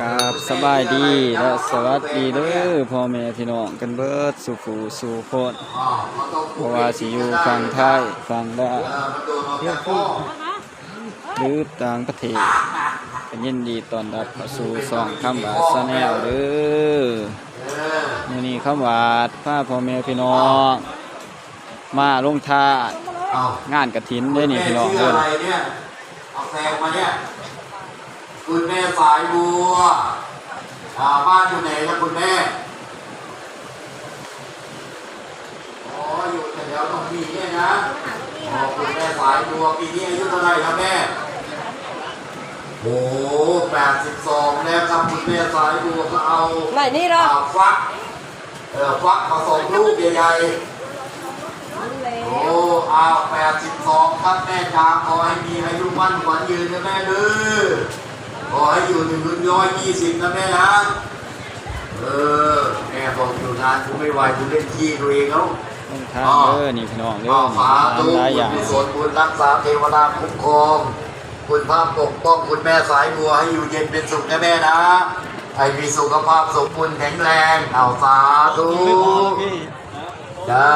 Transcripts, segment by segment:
กราบสบายดีและสวัสดีเด้อพ่อแม่พี่น้องกันเบิดสู่ฝูสู่คนเพราะว่าสิอยู่ฝั่งไทยฝั่งลาวหรือต่างประเทศก็นยินดีตอนรับเข้าสู่ช่องคำว่าชาแนลเด้อมื้อนี้คำว่าพาพ่อแม่พี่น้องมาลงทานเอางานกฐินเด้อนี่พี่น้องเด้อ คุณแม่สายบัวอ่าบ้านอยู่ไหนนะคุณแม่อ๋ออยู่แถวตรงนี้เนี่ยนะอ๋อคุณแม่สายบัวปีนี้อายุเท่าไหร่ครับแม่โอ้แปดสิบสองแล้วครับคุณแม่สายบัวก็เอาไหนนี่เหรออ่าฟักเออฟักผสมลูกใหญ่ๆโอ้เอาแปดสิบสองครับแม่จ๋าขอให้มีอายุมั่นขวัญยืนนะแม่เด้อ ขอให้อยู่ถึงรุ่นร้อยยี่สิบนะแม่นะเออแม่บอกอยู่นานกูไม่ไหวกูเล่นขี้ตัวเองแล้วลงทานเด้อนี่พี่น้องเด้ก็อฝามีตุหลายอย่างบุญกุศลบุญรักษาเทวดาคุ้มครองคุณภาพปกป้องคุณแม่สายบัวให้อยู่เย็นเป็นสุขนะแม่นะให้มีสุขภาพสมบูรณ์แข็งแรงเอาสาธุจ้า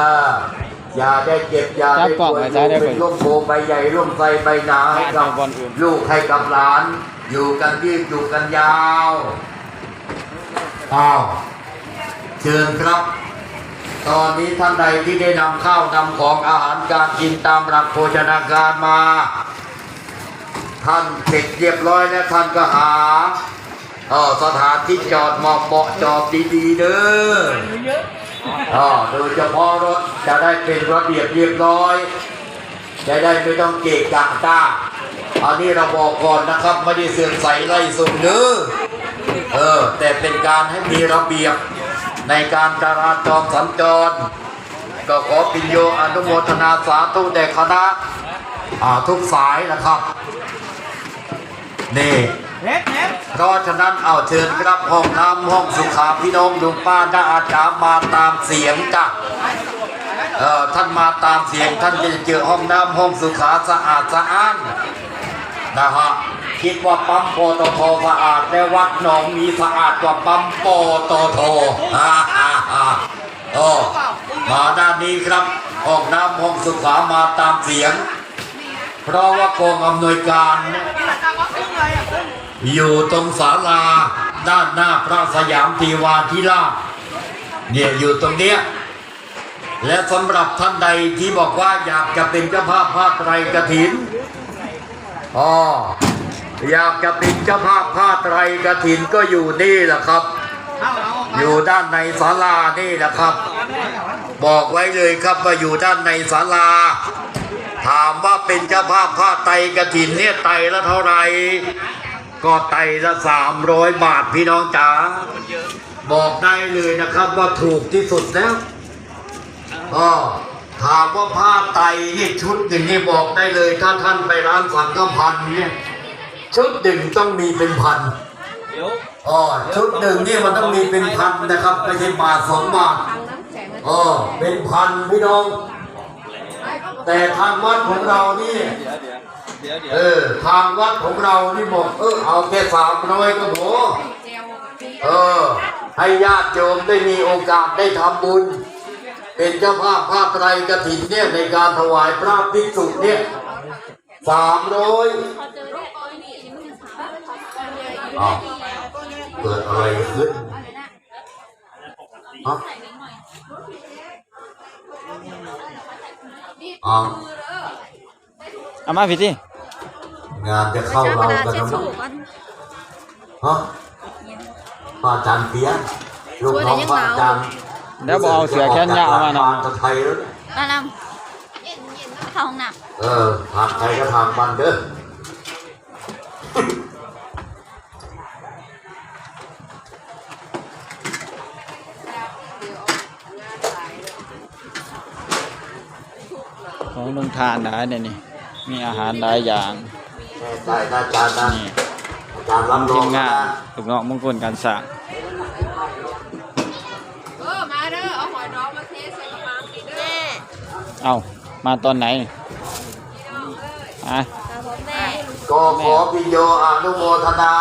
อย่าได้เจ็บอย่าได้ป่วยเป็นร่มโพใบใหญ่ร่มไทรใบหนาให้กับลูกให้กับหลาน อยู่กันยืดอยู่กันยาวอ้าวเชิญครับ ตอนนี้ท่านใดที่ได้นำข้าวนำของอาหารการกินตามหลักโภชนาการมา ท่านเสร็จเรียบร้อยแล้วท่านก็หาออสถานที่จอดเหมาะเหมาะจอดดีๆเด้ออ๋อโดยเฉพาะรถจะได้เป็นระเบียบเรียบร้อย จะได้ไม่ต้องเกะกะตา อันนี้เราบอกก่อนนะครับไม่ได้เสื่อมใสไล่ส่งเด้อเออ แต่เป็นการให้มีระเบียบในการจราจรสัญจร ก็ขอปิญโยอนุโมทนาสาธุแด่คณะอ่าทุกสายนะครับนี่เพราะฉะนั้นเอาเชิญครับห้องน้ำห้องสุขาพี่น้องลุงป้าน้าอาจารย์มาตามเสียงจ้ะเออท่านมาตามเสียงท่านจะเจอห้องน้ำห้องสุขาสะอาดสะอ้าน นะฮะคิดว่าปั๊มปตทสะอาดแต่วัดหนองมีสะอาดกว่าปั๊มปตทฮ่าฮ่าฮ่าโอ้มาด้านนี้ครับห้องน้ำห้องสุขามาตามเสียง เพราะว่ากองอำนวยการ อยู่ตรงศาลาด้านหน้าพระสยามทีวาธิราชเนี่ยอยู่ตรงเนี้ยและสำหรับท่านใดที่บอกว่าอยากจะเป็นเจ้าภาพผ้าไตรกฐิน อ๋ออยากจะเป็นเจ้าภาพผ้าไตรกฐินก็อยู่นี่แหละครับ อยู่ด้านในศาลานี่แหละครับ บอกไว้เลยครับว่าอยู่ด้านในศาลา ถามว่าเป็นเจ้าภาพผ้าไตรกฐินเนี่ยไตรละเท่าไหร่ก็ไตรละสามร้อยบาทพี่น้องจ๋าบอกได้เลยนะครับว่าถูกที่สุดแล้วก็ ถามว่าผ้าไตรนี่ชุดหนึ่งนี่บอกได้เลย ถ้าท่านไปร้านสังฆพันธ์เนี่ยชุดหนึ่งต้องมีเป็นพันอ๋อชุดหนึ่งนี่มันต้องมีเป็นพันนะครับไม่ใช่บาทสองบาทอ๋อเป็นพันพี่น้อง แต่ทางวัดของเรานี่เออทางวัดของเรานี่บอกเออเอาแค่สามร้อยก็พอเออให้ญาติโยมได้มีโอกาสได้ทำบุญ เป็นเจ้าภาพภาคไตรกฐินเนี่ยในการถวายพระภิกษุเนี่ยสามร้อยอ้าวเกิดอะไรขึ้นฮะอ้าวเอามาพี่ที่งานจะเข้าเรากันแล้วนะฮะพระอาจารย์เปียกลูกน้องพระอาจารย์ แล้วบอกเอาเสือแขนยาวมานะทางไทยแล้วเนี่ยมานำเข้าห้องน้เออทางไทยก็ทางมันเด้อของลงทานหลายเนี่ยนี่ มีอาหารหลายอย่าง แม่ใจนะอาจารย์นะนี่อาจารย์รับรทีองมนะงานลูกน้องมงคลการสั่งำเออ มาเด้อ เอาหอยดองมาเทใส่กระมังดิเด้อ เอามาตอนไหนอะครับผมแม่ก็ขอพิญโยอนุโมทนา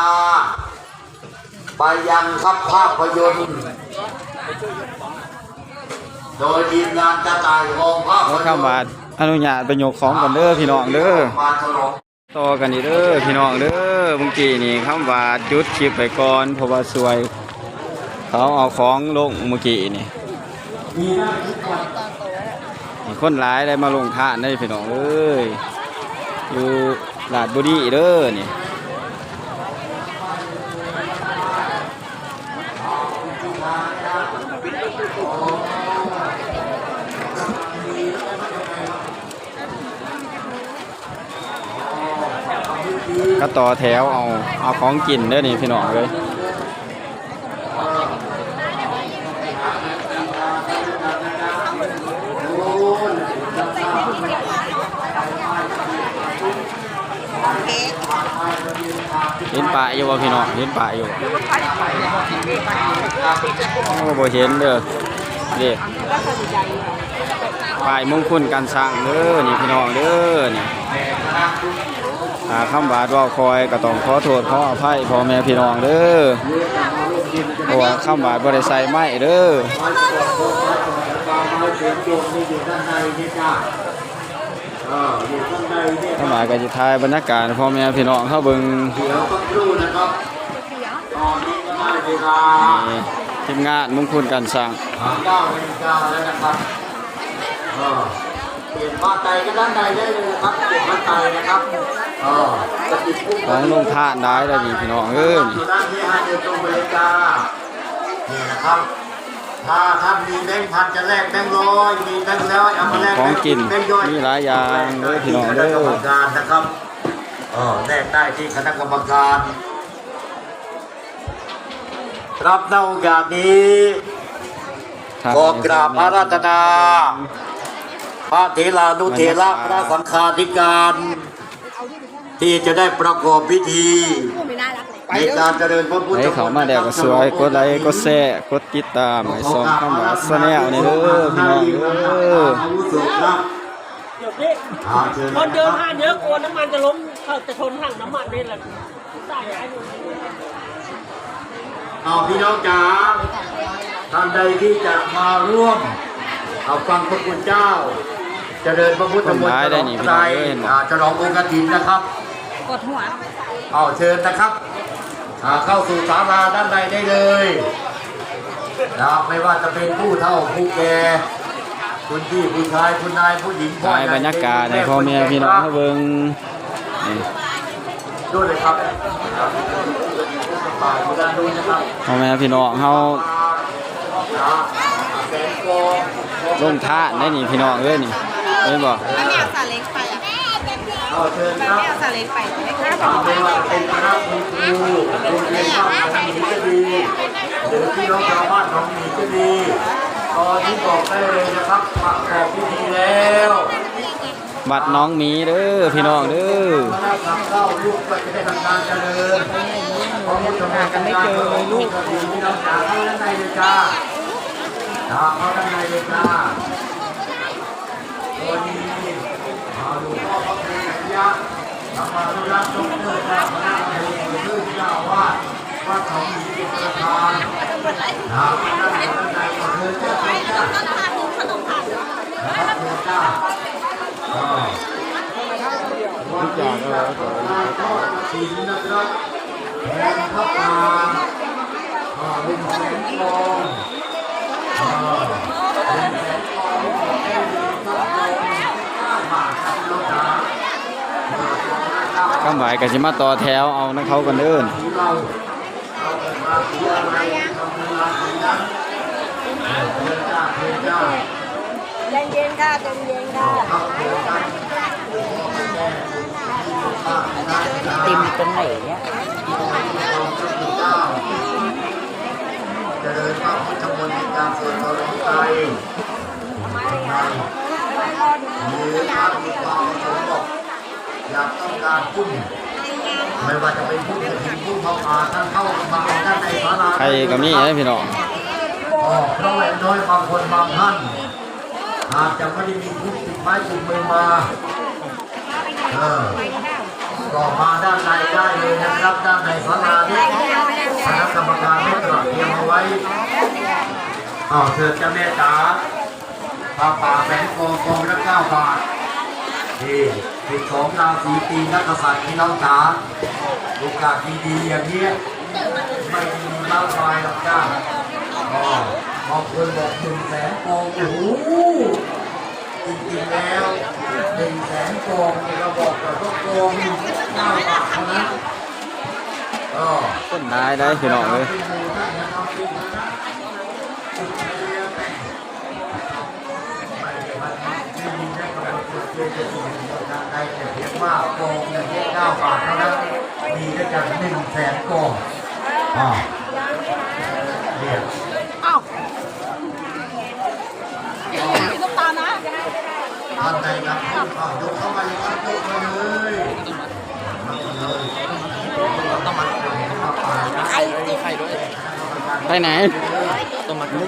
ไปยังครับภาพยนตร์โดยทีมงานกระต่ายโองภาพขยอนตร์คำบาทอนุญาตไปยกของกันเด้อพี่น้องเด้อมาฉลองต่อกันนี่เด้อพี่น้องเด้อเมื่อกี้นี่คำว่าจุดคลิปไปก่อนเพราะว่าสวย เขาเอาของลงเมื่อกี้นี่มี คนหลายได้มาลงทานได้พี่น้องเอ้ยอยู่ลาดบุรีเด้อนี่ก็ต่อแถวเอาเอาของกินเด้อนี่พี่น้องเลย ห็นป่าอยู่บ่พี่น้องเห็นป่าอยู่โอ้บ่เห็นเด้อเด้ป้ายมงคลการสร้างเด้อนี่พี่น้องเด้อนี่หาคำบาดว่าคอยก็ต้องขอโทษขออภัยพ่อแม่พี่น้องเด้อเพราะว่าคำบาดบ่ได้ใส่ไม้เด้อ ท่านในนี่จ้ายู่ข้างในเนี่ยคำบาดก็สิถ่ายบรรยากาศให้พ่อแม่พี่น้องเฮาเบิงเขียวสักครู่นะครับตอนนี้ก็ได้เวทีมงานมุ่งคลการสร้างเก้านาฬิกาแล้วนะครับเออเปลี่ยนผ้าไตก็ด้านในได้เลยนะครับเปลี่ยนผ้าไตนะครับเออจะติดพุ่งของลงทาได้แล้วดีพี่น้องเอ้ยอยู่ด้านที่ให้เดินตรงไปเลยจ้านี่นะครับ ถ้าท่านมีแบงค์พันจะแลกแบงค์ร้อยมีแบงค์แล้วเอามาแลกของกินแบงค์ย่อยมีหลายอย่างเด้อพี่น้องเด้คณะกรรมอการนะครับเออแลกได้ที่คณะกรรมการ รับในโอกาสนี้ขอกราบอาราธนา พระเถรานุเถระพระสังฆาธิการ ที่จะได้ประกอบพิธี ไม่น่ารักเลยในการเจริญพระพุทธให้เขามาแดกก็สวยกดไลค์กดแชร์กดติดตามให้สองคำว่าสแนลนี่เด้อพี่น้องเด้ออาวุโสครับเดี๋ยวนี้อาเชิญคนเดินนะคผ่ารับนเยอะกลัวน้ำมันจะล้มเขาจะทนถังน้ำมันนี่แหละใส่ไอ้หนูเอาพี่น้องจ๋าท่านใดที่จะมาร่วมเอาฟังพระคุณเจ้า เจริญพระพุทธมนต์ฉลองไตรอ่าฉลององค์กฐินนะครับ กดหัว เอาเชิญนะครับอ่า เข้าสู่ศาลาด้านในได้เลยนะครับไม่ว่าจะเป็นผู้เฒ่าผู้แก่คุณพี่ผู้ชายคุณนายผู้หญิงพ่อถ่ายใหญ่บรรยากาศให้พ่อแม่พี่น้องเขาเบิ่งนี่ด้วยเลยครับฝ่ายดูด้านนู้นนะครับพ่อแม่พี่น้องเฮาอ่าแสงโกงลงทานได้นี่พี่น้องเอ้ยนี่เห็นบ่ เอาเชิญครับแมวซาเล้งไปไม่กล้าบอ่าอกไม่ว่าจะเป็นคณะครูโรงเรียนบ้านหนองหมีก็ดีหรือพี่น้องชาวบ้านหนองหมีก็ดีตอนนี้บอกได้เลยนะครับประกอบพิธีแล้วบัดน้องมีเด้อพี่น้องเด้อทำเข้าลูกได้ทำการเจริญพอมุทนากันไม่เจอลยลูกพี่น้องจ๋าเข้าด้านในเลยจ้าจ้าเข้าด้านในเลยจ้าตัวนี้เอาดูพ่อ พระครูสัญญาธรรมานุรักษ์จงเกิดจ้าพระนาคเองชื่อเจ้าว่าวัดเขาหมีเป็นประธานนะด้านในด้านในก็เชิญเจ้าเชิญเจ้านะครับเจ้าอ่าทุกอย่างก็แล้วแต่ทอดกระถินะครับแทนข้าวปลาอ่าเป็นแสนกองอ่าเป็นแสนกองของแม่ดีครับเก้าบาทครับลูกค้า คำบ่ายก็สิมาต่อแถวเอานํเขากันเด้อที่เราเอาไปมาที่อะไรทำเวลาที่นั้นเพื่าเพื่อจ้าใจเย็นค่ะใจเย็นค่ะครับเพื่อจ้าติมตรงไหนเนี่ยเจริญพระพุทธมนต์ในการสวดมนต์ไทยหรือทางมีความประสงบอก อยากต้องการพุ่มไม่ว่าจะเป็นพุ่มกระถิ่นพุ่มพระป่าท่านเข้ามาเอาด้านในศาลาใครก็มีให้พี่น้องอ๋อเพราะว่าน้อยบางคนบางท่านอาจจะไม่ได้มีพุ่มติดไม้ติดมือมาเออก็มาด้านในได้เลยนะครับด้านในศาลานี้คณะกรรมการอ้าวจเชิญเจ้อ้าแม่จ๋าผ้าป่าแสนโกงกองละเก้าบาท นี่เป็นของราศีปีนักกษัตริย์พี่น้องจ๋าโอกาสดีๆอย่างนี้ยไม่มีมากมายหรอกจ้าอ๋อบางคนบอกหนึ่งแสนโกงโอ้โหจริงๆแล้วหนึ่งแสนโกงเนี่ยเราบอกแต่ว่าโกงเก้าบาทเท่านั้นอ๋อต้นได้ได้พี่น้องเลย ได้แต่เพียงว่าโกงเนี่ยเพียงเก้าบาทเท่านั้นมีด้วยกันหนึ่งแสนโกงอ่าเนี่ยมีน้ำตาลนะท่านใดรับเข้าเข้ายกเข้ามาเลยครับยกมาเลยมาเลยต้องมาต้องมานะไปไหนโอ้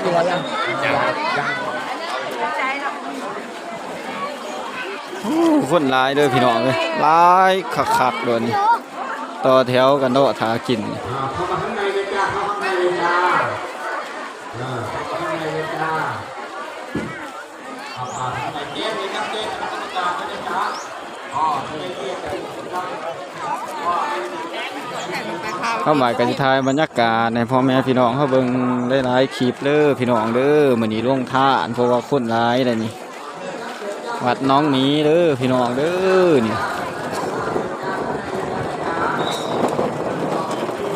คนหลายเด้อพี่น้องเลยหลายคักๆโดนต่อแถวกันโดะทากินเข้ามาข้างในเลยจ้าเข้าข้างในเลยจ้าข้างในเลยจ้าเอาอ่าข้างในเจ๊เลยครับเจ๊คณะกรรมการไม่ได้จ้าอ๋อไม่ได้เจ๊แต่ครับเข้ามากันทายบรรยากาศในพ่อแม่พี่น้องเขาเบิ่งได้หลายคลิปเด้อพี่น้องเด้อมื้อนี้ลงท่านเพราะว่าคนหลายเลยนี่ วัดน้องหมีเด้อพี่น้องเด้อนี่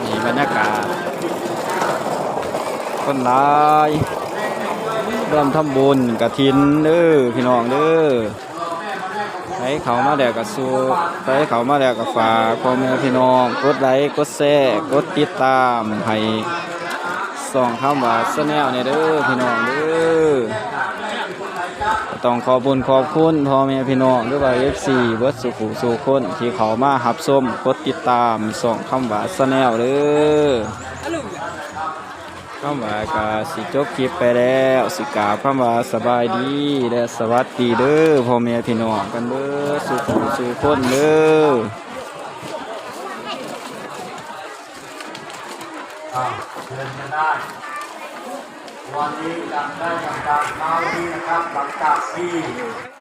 นี่บรรยากาศคนลายร่วมทำบุญกระถินเด้อพี่น้องเด้อไปเขามาแล้วก็สู้ไปเขามาแล้วก็ฝากพ่อแม่พี่น้องกดไลค์กดแชร์กดติดตามให้ส่องคำว่าสแนลเนี่ยเด้อพี่น้องเด้อ ต้องขอบุญขอบคุณพ่อแม่พี่น้องด้วยว่า FC เบิดสุขุสุคนที่เขามาหับส้มกดติดตามส่องคำว่าสแนลเด้อคำว่ากาสิจบคลิปไปแล้วสิกาคำว่าสบายดีและสวัสดีเด้อพ่อแม่พี่น้องกันเด้อสู่ผู้สู่คนเด้ออ่าเชิญกันได้ วันนี้จะได้ทำการเช้านี้นะครับหลังจากที่